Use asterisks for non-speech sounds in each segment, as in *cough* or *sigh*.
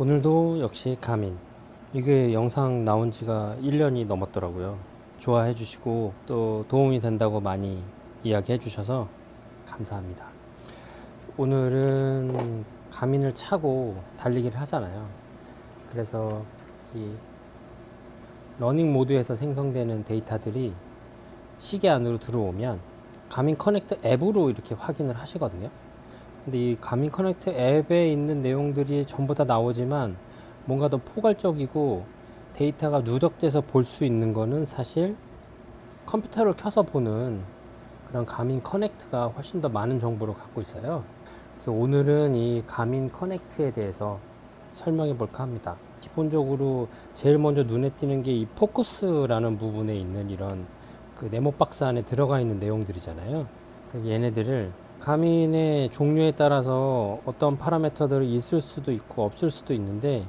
오늘도 역시 가민. 이게 영상 나온 지가 1년이 넘었더라고요. 좋아해 주시고 또 도움이 된다고 많이 이야기해 주셔서 감사합니다. 오늘은 가민을 차고 달리기를 하잖아요. 그래서 이 러닝 모드에서 생성되는 데이터들이 시계 안으로 들어오면 가민 커넥트 앱으로 이렇게 확인을 하시거든요. 근데 이 가민 커넥트 앱에 있는 내용들이 전부 다 나오지만 뭔가 더 포괄적이고 데이터가 누적돼서 볼 수 있는 거는 사실 컴퓨터를 켜서 보는 그런 가민 커넥트가 훨씬 더 많은 정보를 갖고 있어요. 그래서 오늘은 이 가민 커넥트에 대해서 설명해 볼까 합니다. 기본적으로 제일 먼저 눈에 띄는 게 이 포커스라는 부분에 있는 이런 그 네모 박스 안에 들어가 있는 내용들이잖아요. 그래서 얘네들을 가민의 종류에 따라서 어떤 파라미터들이 있을 수도 있고 없을 수도 있는데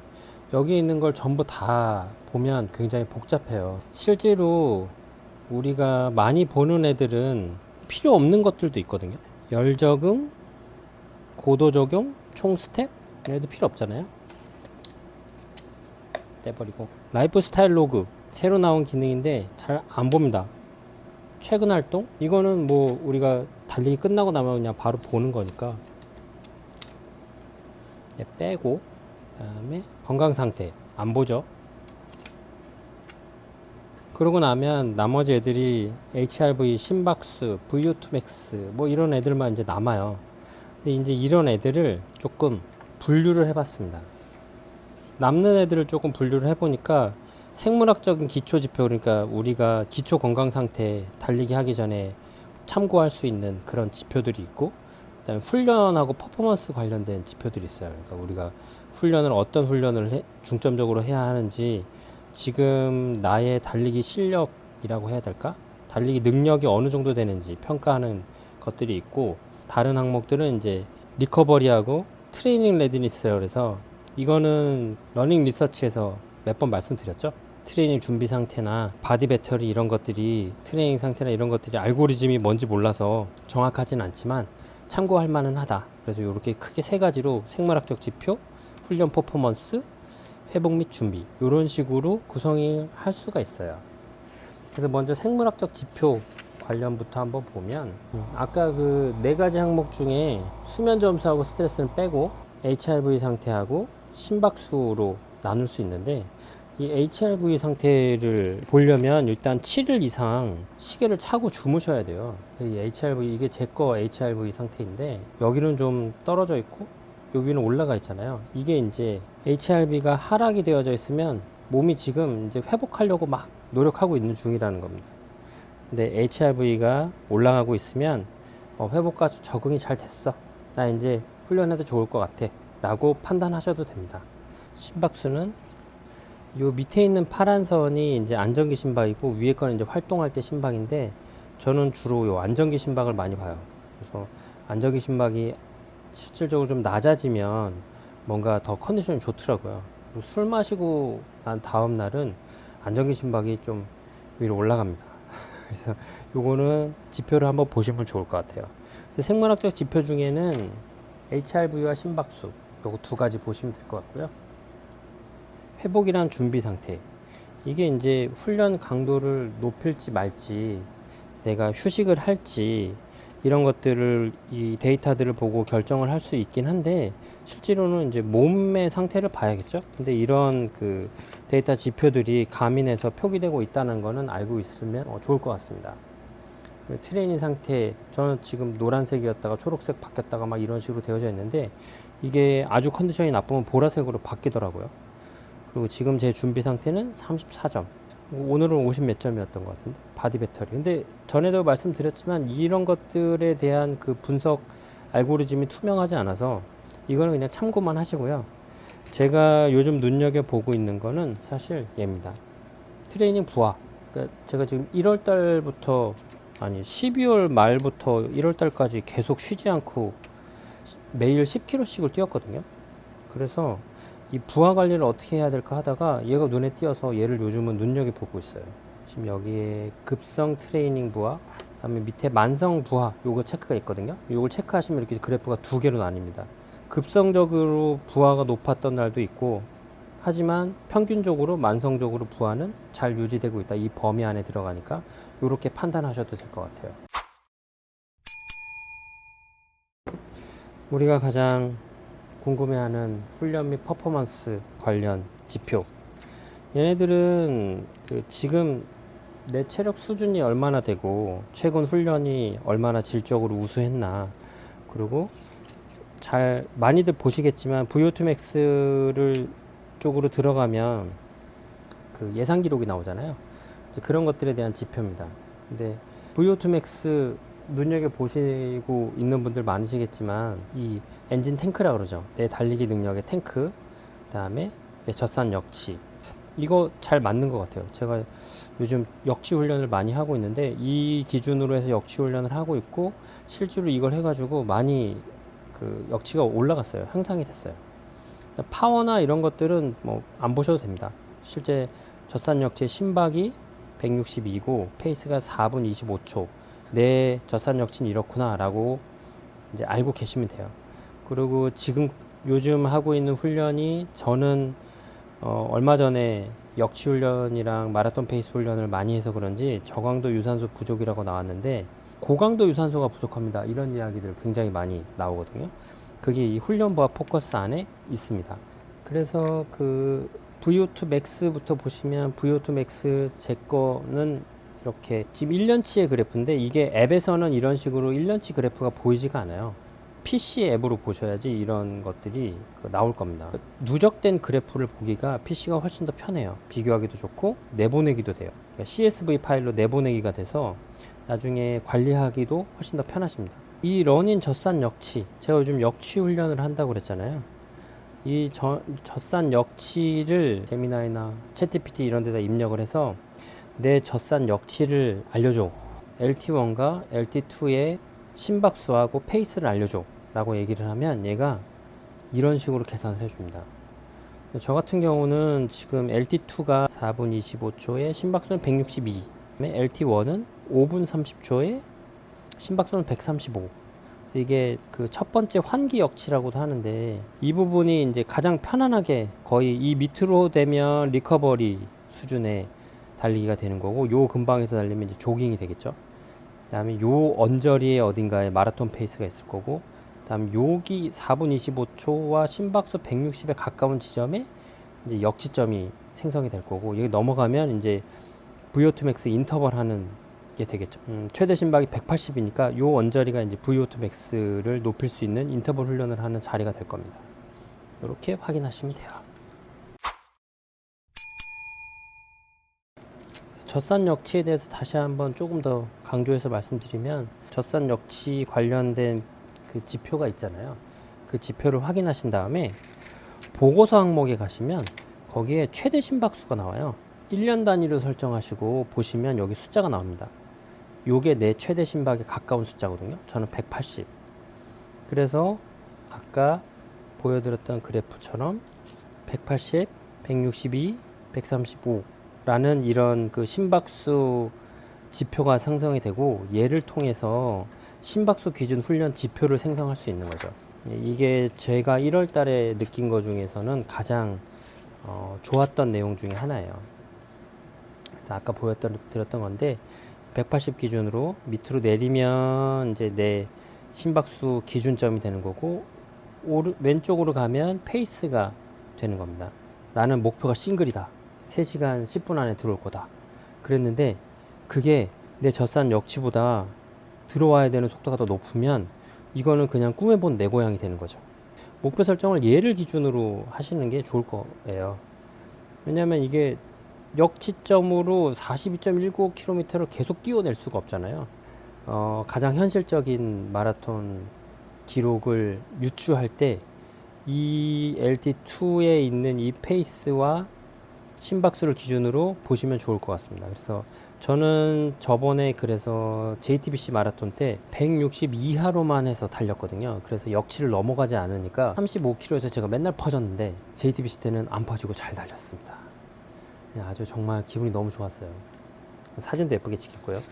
여기 있는 걸 전부 다 보면 굉장히 복잡해요. 실제로 우리가 많이 보는 애들은 필요 없는 것들도 있거든요. 열 적응, 고도 적용, 총 스텝 얘도 필요 없잖아요. 떼버리고 라이프 스타일 로그 새로 나온 기능인데 잘 안 봅니다. 최근 활동 이거는 뭐 우리가 달리기 끝나고 나면 그냥 바로 보는 거니까 네, 빼고 그다음에 건강 상태 안 보죠. 그러고 나면 나머지 애들이 HRV, 심박수, VO2 max 뭐 이런 애들만 이제 남아요. 근데 이제 이런 애들을 조금 분류를 해봤습니다. 남는 애들을 조금 분류를 해보니까 생물학적인 기초 지표 그러니까 우리가 기초 건강 상태 달리기 하기 전에 참고할 수 있는 그런 지표들이 있고 그다음에 훈련하고 퍼포먼스 관련된 지표들이 있어요. 그러니까 우리가 훈련을 어떤 훈련을 해, 중점적으로 해야 하는지 지금 나의 달리기 실력이라고 해야 될까? 달리기 능력이 어느 정도 되는지 평가하는 것들이 있고 다른 항목들은 이제 리커버리하고 트레이닝 레디니스라고 그래서 이거는 러닝 리서치에서 몇 번 말씀드렸죠. 트레이닝 준비 상태나 바디 배터리 이런 것들이 트레이닝 상태나 이런 것들이 알고리즘이 뭔지 몰라서 정확하진 않지만 참고할 만은 하다. 그래서 이렇게 크게 세 가지로 생물학적 지표, 훈련 퍼포먼스, 회복 및 준비 이런 식으로 구성을 할 수가 있어요. 그래서 먼저 생물학적 지표 관련부터 한번 보면 아까 그 네 가지 항목 중에 수면 점수하고 스트레스는 빼고 HRV 상태하고 심박수로 나눌 수 있는데 이 HRV 상태를 보려면 일단 7일 이상 시계를 차고 주무셔야 돼요. 이 HRV 이게 제 거 HRV 상태인데 여기는 좀 떨어져 있고 여기는 올라가 있잖아요. 이게 이제 HRV가 하락이 되어져 있으면 몸이 지금 이제 회복하려고 막 노력하고 있는 중이라는 겁니다. 근데 HRV가 올라가고 있으면 어, 회복과 적응이 잘 됐어. 나 이제 훈련해도 좋을 것 같아. 라고 판단하셔도 됩니다. 심박수는 요 밑에 있는 파란 선이 이제 안정기 심박이고 위에 거는 이제 활동할 때 심박인데 저는 주로 요 안정기 심박을 많이 봐요. 그래서 안정기 심박이 실질적으로 좀 낮아지면 뭔가 더 컨디션이 좋더라고요. 술 마시고 난 다음 날은 안정기 심박이 좀 위로 올라갑니다. *laughs* 그래서 요거는 지표를 한번 보시면 좋을 것 같아요. 생물학적 지표 중에는 HRV와 심박수 요거 두 가지 보시면 될 것 같고요. 회복이란 준비 상태. 이게 이제 훈련 강도를 높일지 말지, 내가 휴식을 할지, 이런 것들을 이 데이터들을 보고 결정을 할 수 있긴 한데, 실제로는 이제 몸의 상태를 봐야겠죠? 근데 이런 그 데이터 지표들이 가민에서 표기되고 있다는 거는 알고 있으면 어, 좋을 것 같습니다. 그 트레이닝 상태, 저는 지금 노란색이었다가 초록색 바뀌었다가 막 이런 식으로 되어져 있는데, 이게 아주 컨디션이 나쁘면 보라색으로 바뀌더라고요. 그리고 지금 제 준비 상태는 34점. 오늘은 50 몇 점이었던 것 같은데 바디 배터리. 근데 전에도 말씀드렸지만 이런 것들에 대한 그 분석 알고리즘이 투명하지 않아서 이거는 그냥 참고만 하시고요. 제가 요즘 눈여겨 보고 있는 거는 사실 얘입니다. 트레이닝 부하. 그러니까 제가 지금 1월 달부터 아니 12월 말부터 1월 달까지 계속 쉬지 않고 매일 10km씩을 뛰었거든요. 그래서 이 부하 관리를 어떻게 해야 될까 하다가 얘가 눈에 띄어서 얘를 요즘은 눈여겨 보고 있어요. 지금 여기에 급성 트레이닝 부하, 그다음에 밑에 만성 부하 요거 체크가 있거든요. 요걸 체크하시면 이렇게 그래프가 두 개로 나뉩니다. 급성적으로 부하가 높았던 날도 있고 하지만 평균적으로 만성적으로 부하는 잘 유지되고 있다. 이 범위 안에 들어가니까 이렇게 판단하셔도 될 것 같아요. 우리가 가장 궁금해하는 훈련 및 퍼포먼스 관련 지표. 얘네들은 그 지금 내 체력 수준이 얼마나 되고 최근 훈련이 얼마나 질적으로 우수했나 그리고 잘 많이들 보시겠지만 VO2max를 쪽으로 들어가면 그 예상 기록이 나오잖아요. 그런 것들에 대한 지표입니다. 근데 VO2max 눈여겨 보시고 있는 분들 많으시겠지만 이 엔진 탱크라 그러죠. 내 달리기 능력의 탱크, 그 다음에 내 젖산 역치 이거 잘 맞는 것 같아요. 제가 요즘 역치 훈련을 많이 하고 있는데 이 기준으로 해서 역치 훈련을 하고 있고 실제로 이걸 해가지고 많이 그 역치가 올라갔어요. 향상이 됐어요. 파워나 이런 것들은 뭐 안 보셔도 됩니다. 실제 젖산 역치의 심박이 162고 페이스가 4분 25초. 내 젖산 역치는 이렇구나라고 이제 알고 계시면 돼요. 그리고 지금 요즘 하고 있는 훈련이 저는 어, 얼마 전에 역치 훈련이랑 마라톤 페이스 훈련을 많이 해서 그런지 저강도 유산소 부족이라고 나왔는데 고강도 유산소가 부족합니다. 이런 이야기들 굉장히 많이 나오거든요. 그게 이 훈련 부하 포커스 안에 있습니다. 그래서 그 VO2 max부터 보시면 VO2 max 제 거는 이렇게 지금 1년치의 그래프인데 이게 앱에서는 이런 식으로 1년치 그래프가 보이지가 않아요. PC 앱으로 보셔야지 이런 것들이 그 나올 겁니다. 누적된 그래프를 보기가 PC가 훨씬 더 편해요. 비교하기도 좋고 내보내기도 돼요. 그러니까 CSV 파일로 내보내기가 돼서 나중에 관리하기도 훨씬 더 편하십니다. 이 러닝 젖산 역치, 제가 요즘 역치 훈련을 한다고 그랬잖아요. 이 저, 젖산 역치를 제미나이나 채티피티 이런 데다 입력을 해서 내 젖산 역치를 알려줘. LT1과 LT2의 심박수하고 페이스를 알려줘. 라고 얘기를 하면 얘가 이런 식으로 계산을 해줍니다. 저 같은 경우는 지금 LT2가 4분 25초에 심박수는 162, LT1은 5분 30초에 심박수는 135. 이게 그 첫 번째 환기 역치라고도 하는데 이 부분이 이제 가장 편안하게 거의 이 밑으로 되면 리커버리 수준의 달리기가 되는 거고 요 근방에서 달리면 이제 조깅이 되겠죠. 그다음에 요 언저리에 어딘가에 마라톤 페이스가 있을 거고 그다음 여기 4분 25초와 심박수 160에 가까운 지점에 이제 역지점이 생성이 될 거고 여기 넘어가면 이제 VO2 max 인터벌 하는 게 되겠죠. 음, 최대 심박이 180이니까 요 언저리가 이제 VO2 max를 높일 수 있는 인터벌 훈련을 하는 자리가 될 겁니다. 이렇게 확인하시면 돼요. 젖산 역치에 대해서 다시 한번 조금 더 강조해서 말씀드리면 젖산 역치 관련된 그 지표가 있잖아요. 그 지표를 확인하신 다음에 보고서 항목에 가시면 거기에 최대 심박수가 나와요. 1년 단위로 설정하시고 보시면 여기 숫자가 나옵니다. 요게 내 최대 심박에 가까운 숫자거든요. 저는 180. 그래서 아까 보여드렸던 그래프처럼 180, 162, 135 라는 이런 그 심박수 지표가 생성이 되고 얘를 통해서 심박수 기준 훈련 지표를 생성할 수 있는 거죠. 이게 제가 1월 달에 느낀 것 중에서는 가장 어, 좋았던 내용 중에 하나예요. 그래서 아까 보여드렸던 건데 180 기준으로 밑으로 내리면 이제 내 심박수 기준점이 되는 거고 오르, 왼쪽으로 가면 페이스가 되는 겁니다. 나는 목표가 싱글이다. 3시간 10분 안에 들어올 거다. 그랬는데 그게 내 젖산 역치보다 들어와야 되는 속도가 더 높으면 이거는 그냥 꿈에 본 내 고향이 되는 거죠. 목표 설정을 얘를 기준으로 하시는 게 좋을 거예요. 왜냐하면 이게 역치점으로 42.195km를 계속 뛰어낼 수가 없잖아요. 어, 가장 현실적인 마라톤 기록을 유추할 때 이 LT2에 있는 이 페이스와 심박수를 기준으로 보시면 좋을 것 같습니다. 그래서 저는 저번에 그래서 JTBC 마라톤 때 160 이하로만 해서 달렸거든요. 그래서 역치를 넘어가지 않으니까 35km에서 제가 맨날 퍼졌는데 JTBC 때는 안 퍼지고 잘 달렸습니다. 예, 아주 정말 기분이 너무 좋았어요. 사진도 예쁘게 찍혔고요.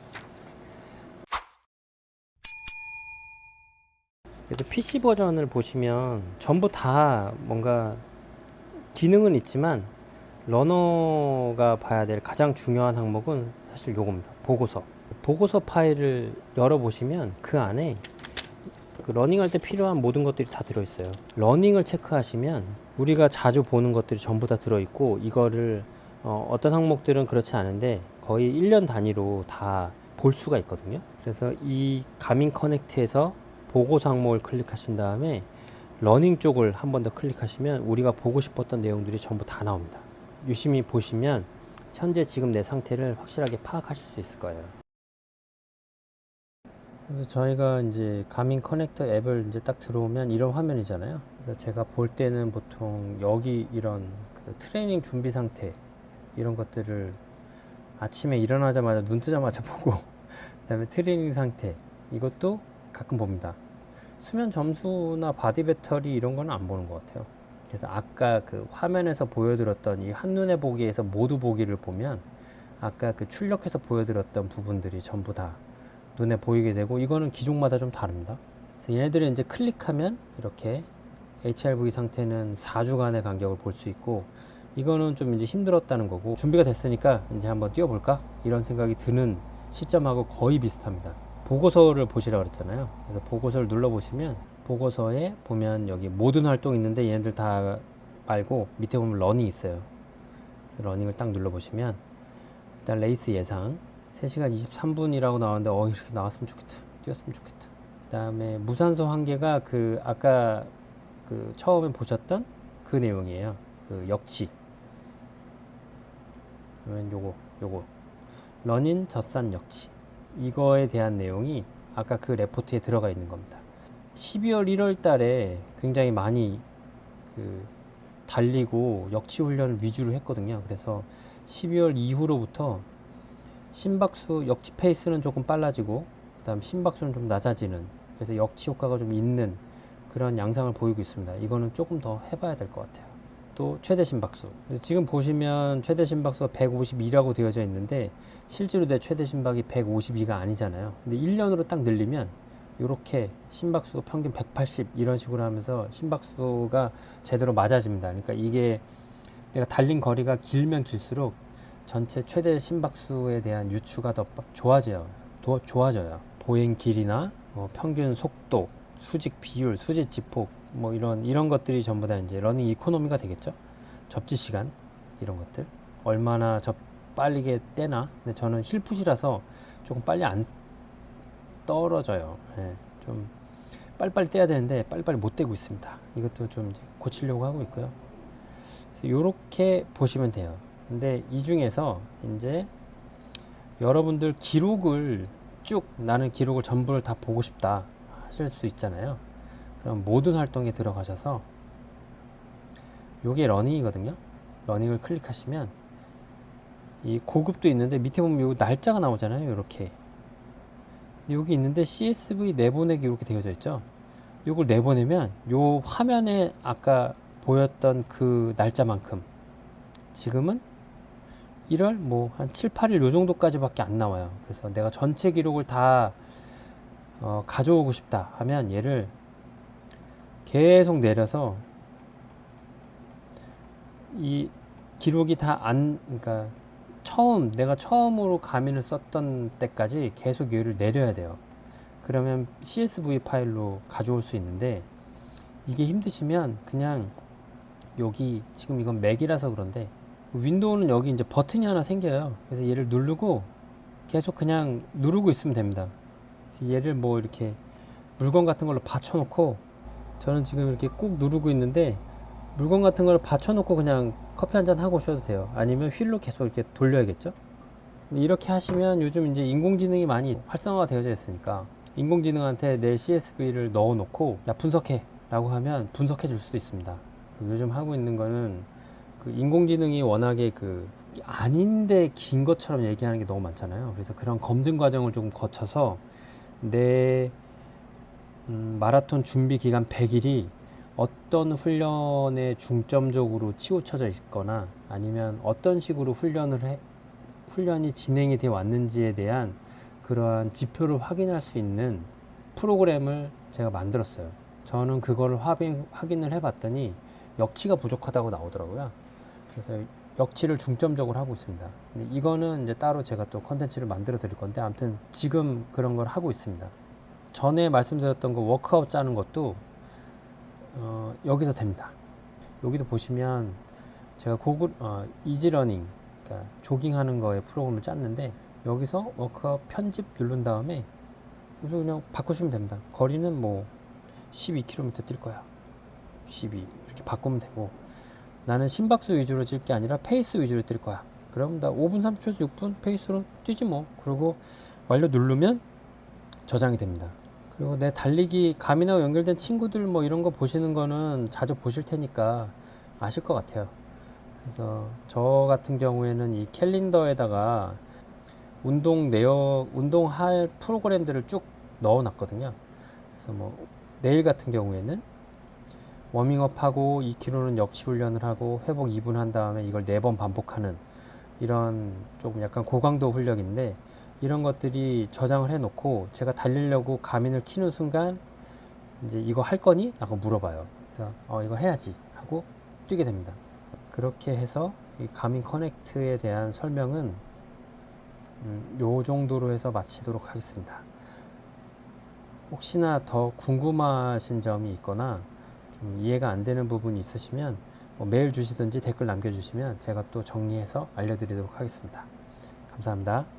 그래서 PC 버전을 보시면 전부 다 뭔가 기능은 있지만 러너가 봐야 될 가장 중요한 항목은 사실 요겁니다. 보고서. 보고서 파일을 열어보시면 그 안에 그 러닝할 때 필요한 모든 것들이 다 들어있어요. 러닝을 체크하시면 우리가 자주 보는 것들이 전부 다 들어있고 이거를 어, 어떤 항목들은 그렇지 않은데 거의 1년 단위로 다 볼 수가 있거든요. 그래서 이 가민 커넥트에서 보고서 항목을 클릭하신 다음에 러닝 쪽을 한 번 더 클릭하시면 우리가 보고 싶었던 내용들이 전부 다 나옵니다. 유심히 보시면 현재 지금 내 상태를 확실하게 파악하실 수 있을 거예요. 그래서 저희가 이제 가민 커넥터 앱을 이제 딱 들어오면 이런 화면이잖아요. 그래서 제가 볼 때는 보통 여기 이런 그 트레이닝 준비 상태 이런 것들을 아침에 일어나자마자 눈 뜨자마자 *laughs* 보고 그다음에 트레이닝 상태 이것도 가끔 봅니다. 수면 점수나 바디 배터리 이런 거는 안 보는 것 같아요. 그래서 아까 그 화면에서 보여드렸던 이 한눈에 보기에서 모두 보기를 보면 아까 그 출력해서 보여드렸던 부분들이 전부 다 눈에 보이게 되고 이거는 기종마다 좀 다릅니다. 그래서 얘네들을 이제 클릭하면 이렇게 HRV 상태는 4주간의 간격을 볼 수 있고 이거는 좀 이제 힘들었다는 거고 준비가 됐으니까 이제 한번 뛰어볼까 이런 생각이 드는 시점하고 거의 비슷합니다. 보고서를 보시라 그랬잖아요. 그래서 보고서를 눌러 보시면 보고서에 보면 여기 모든 활동 있는데 얘네들 다 말고 밑에 보면 런이 있어요. 러닝을 딱 눌러 보시면 일단 레이스 예상 3시간 23분이라고 나왔는데 어 이렇게 나왔으면 좋겠다. 뛰었으면 좋겠다. 그 다음에 무산소 한계가 그 아까 그 처음에 보셨던 그 내용이에요. 그 역치. 그러면 요거 요거 러닝 젖산 역치. 이거에 대한 내용이 아까 그 레포트에 들어가 있는 겁니다. 12월 1월 달에 굉장히 많이 그 달리고 역치 훈련을 위주로 했거든요. 그래서 12월 이후로부터 심박수 역치 페이스는 조금 빨라지고 그다음 심박수는 좀 낮아지는 그래서 역치 효과가 좀 있는 그런 양상을 보이고 있습니다. 이거는 조금 더 해봐야 될 것 같아요. 또 최대 심박수. 지금 보시면 최대 심박수가 152라고 되어져 있는데 실제로 내 최대 심박이 152가 아니잖아요. 근데 1년으로 딱 늘리면 이렇게 심박수 평균 180 이런 식으로 하면서 심박수가 제대로 맞아집니다. 그러니까 이게 내가 달린 거리가 길면 길수록 전체 최대 심박수에 대한 유추가 더 좋아져요. 더 좋아져요. 보행 길이나 뭐 평균 속도, 수직 비율, 수직 지폭 뭐 이런 이런 것들이 전부 다 이제 러닝 이코노미가 되겠죠. 접지 시간 이런 것들 얼마나 접 빨리게 떼나. 근데 저는 힐풋이라서 조금 빨리 안 떨어져요. 예, 좀 빨리빨리 떼야 되는데 빨리빨리 못 떼고 있습니다. 이것도 좀 고치려고 하고 있고요. 그래서 이렇게 보시면 돼요. 근데 이 중에서 이제 여러분들 기록을 쭉 나는 기록을 전부를 다 보고 싶다 하실 수 있잖아요. 그럼 모든 활동에 들어가셔서 요게 러닝이거든요. 러닝을 클릭하시면 이 고급도 있는데 밑에 보면 요 날짜가 나오잖아요. 이렇게 여기 있는데 CSV 내보내기 이렇게 되어져 있죠. 요걸 내보내면 요 화면에 아까 보였던 그 날짜만큼 지금은 1월 뭐 한 7, 8일 요 정도까지밖에 안 나와요. 그래서 내가 전체 기록을 다 어, 가져오고 싶다 하면 얘를 계속 내려서 이 기록이 다 안 그러니까 처음 내가 처음으로 가민을 썼던 때까지 계속 얘를 내려야 돼요. 그러면 CSV 파일로 가져올 수 있는데 이게 힘드시면 그냥 여기 지금 이건 맥이라서 그런데 윈도우는 여기 이제 버튼이 하나 생겨요. 그래서 얘를 누르고 계속 그냥 누르고 있으면 됩니다. 얘를 뭐 이렇게 물건 같은 걸로 받쳐놓고 저는 지금 이렇게 꾹 누르고 있는데 물건 같은 걸 받쳐놓고 그냥 커피 한 잔 하고 오셔도 돼요. 아니면 휠로 계속 이렇게 돌려야겠죠. 이렇게 하시면 요즘 이제 인공지능이 많이 활성화가 되어져 있으니까 인공지능한테 내 CSV를 넣어놓고 야 분석해 라고 하면 분석해 줄 수도 있습니다. 그 요즘 하고 있는 거는 그 인공지능이 워낙에 그 아닌데 긴 것처럼 얘기하는 게 너무 많잖아요. 그래서 그런 검증 과정을 조금 거쳐서 내 음, 마라톤 준비 기간 100일이 어떤 훈련에 중점적으로 치우쳐져 있거나 아니면 어떤 식으로 훈련을 해, 훈련이 진행이 되어 왔는지에 대한 그러한 지표를 확인할 수 있는 프로그램을 제가 만들었어요. 저는 그거를 확인, 확인을 해봤더니 역치가 부족하다고 나오더라고요. 그래서 역치를 중점적으로 하고 있습니다. 이거는 이제 따로 제가 또 컨텐츠를 만들어 드릴 건데 아무튼 지금 그런 걸 하고 있습니다. 전에 말씀드렸던 거 워크아웃 짜는 것도 어, 여기서 됩니다. 여기도 보시면 제가 고글 어, 이지러닝 그러니까 조깅하는 거에 프로그램을 짰는데 여기서 워크아웃 편집 누른 다음에 여기서 그냥 바꾸시면 됩니다. 거리는 뭐 12km 뛸 거야. 12 이렇게 바꾸면 되고 나는 심박수 위주로 뛸 게 아니라 페이스 위주로 뛸 거야. 그럼 나 5분 30초에서 6분 페이스로 뛰지 뭐. 그리고 완료 누르면 저장이 됩니다. 그리고 내 달리기 가미나와 연결된 친구들 뭐 이런 거 보시는 거는 자주 보실 테니까 아실 것 같아요. 그래서 저 같은 경우에는 이 캘린더에다가 운동 내역, 운동할 프로그램들을 쭉 넣어 놨거든요. 그래서 뭐 내일 같은 경우에는 워밍업하고 2km는 역치 훈련을 하고 회복 2분 한 다음에 이걸 4번 반복하는 이런 조금 약간 고강도 훈련인데 이런 것들이 저장을 해 놓고 제가 달리려고 가민을 키는 순간 이제 이거 할 거니? 라고 물어봐요. 그래서 어 이거 해야지 하고 뛰게 됩니다. 그렇게 해서 이 가민 커넥트에 대한 설명은 음, 요 정도로 해서 마치도록 하겠습니다. 혹시나 더 궁금하신 점이 있거나 좀 이해가 안 되는 부분이 있으시면 뭐 메일 주시든지 댓글 남겨주시면 제가 또 정리해서 알려드리도록 하겠습니다. 감사합니다.